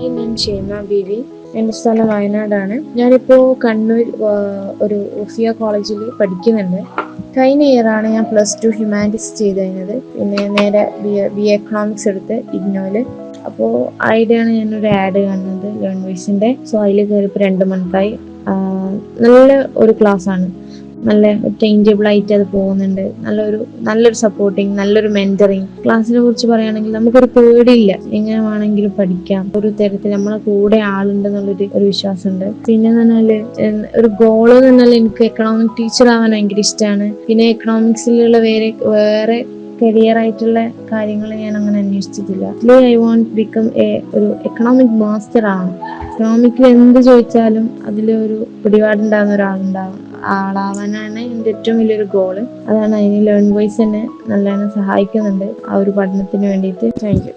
Hi ഞാൻ ക്ഷേമ ബീവി എന്റെ സ്ഥലം വയനാടാണ്. ഞാനിപ്പോൾ കണ്ണൂർ ഒരു ഉഫിയ കോളേജിൽ പഠിക്കുന്നുണ്ട്. കഴിഞ്ഞ ഇയറാണ് ഞാൻ പ്ലസ് ടു ഹ്യൂമാനിറ്റീസ് ചെയ്ത് കഴിഞ്ഞത്. പിന്നെ നേരെ ബി ബി എക്കണോമിക്സ് എടുത്ത് ഇഗ്നോയിൽ. അപ്പോൾ അതിലാണ് ഞാനൊരു ആഡ് കാണുന്നത് ലേൺ വോയിസിന്റെ സോ അതിൽ കയറിയപ്പോൾ രണ്ട് മന്തായി നല്ല ഒരു ക്ലാസ്സാണ് നല്ല ടൈം ആയിട്ട് അത് പോകുന്നുണ്ട്. നല്ലൊരു നല്ലൊരു സപ്പോർട്ടിങ് നല്ലൊരു മെന്ററിങ് ക്ലാസ്സിനെ കുറിച്ച് പറയുകയാണെങ്കിൽ നമുക്കൊരു പേടിയില്ല. എങ്ങനെ വേണമെങ്കിലും പഠിക്കാം. ഒരു തരത്തിൽ നമ്മളെ കൂടെ ആളുണ്ടെന്നുള്ളൊരു ഒരു വിശ്വാസമുണ്ട്. പിന്നെ പറഞ്ഞാൽ ഒരു ഗോൾ എന്ന് പറഞ്ഞാൽ എനിക്ക് എക്കണോമിക് ടീച്ചർ ആവാൻ ഭയങ്കര ഇഷ്ടമാണ് പിന്നെ എക്കണോമിക്സിലുള്ള വേറെ വേറെ കരിയർ ആയിട്ടുള്ള കാര്യങ്ങൾ ഞാൻ അങ്ങനെ അന്വേഷിച്ചിട്ടില്ല. ഐ വോണ്ട് ബിക്കം എ ഒരു എക്കണോമിക് മാസ്റ്റർ ആണ് എക്കണോമിക്കിൽ എന്ത് ചോദിച്ചാലും അതിൽ ഒരു പിടിപാടുണ്ടാകുന്ന ഒരാളുണ്ടാവും. ആളാവാനാണ് എന്റെ ഏറ്റവും വലിയൊരു ഗോൾ അതാണ് അതിന് ലേൺ വോയിസ് എന്നെ നല്ലവണ്ണം സഹായിക്കുന്നുണ്ട് ആ ഒരു പഠനത്തിന് വേണ്ടിയിട്ട്. താങ്ക്